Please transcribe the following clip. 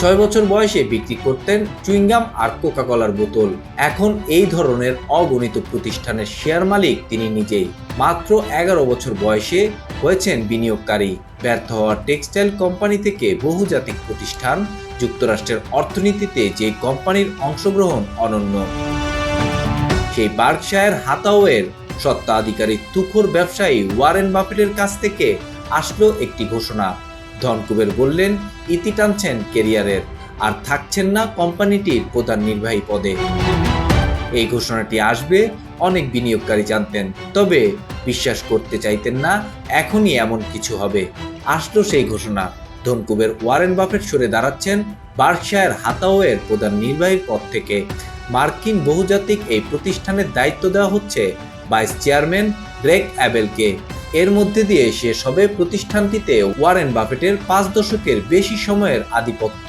ছয় বছর বয়সে বিক্রি করতেন চুইংগাম আর কোকাকলার বোতল। এখন এই ধরনের অগণিত প্রতিষ্ঠানের শেয়ার মালিক তিনি নিজেই। মাত্র এগারো বছর বয়সে হয়েছেন বিনিয়োগকারী। ব্যর্থ হওয়া টেক্সটাইল কোম্পানি থেকে বহুজাতিক প্রতিষ্ঠান যুক্তরাষ্ট্রের অর্থনীতিতে যে কোম্পানির অংশগ্রহণ অনন্য। সেই বার্কশায়ার হাতাওয়ের সত্ত্বাধিকারী তুখোর ব্যবসায়ী ওয়ারেন বাফেটের কাছ থেকে আসলো একটি ঘোষণা। ধনকুবের বললেন, ইতি টানছেন কেরিয়ারের, আর থাকছেন না কোম্পানিটির প্রধান নির্বাহী পদে। এই ঘোষণাটি আসবে, অনেক বিনিয়োগকারী জানতেন, তবে বিশ্বাস করতে চাইতেন না, এখনই এমন কিছু হবে। আসলো সেই ঘোষণা। ধনকুবের ওয়ারেন বাফেট সরে দাঁড়াচ্ছেন বার্কশায়ার হাতাওয়ের প্রধান নির্বাহীর পদ থেকে। মার্কিন বহুজাতিক এই প্রতিষ্ঠানের দায়িত্ব দেওয়া হচ্ছে ভাইস চেয়ারম্যান গ্রেগ অ্যাবেলকে। এর মধ্যে দিয়ে শেষ হবে প্রতিষ্ঠানটিতে ওয়ারেন বাফেটের পাঁচ দশকের বেশি সময়ের আধিপত্য।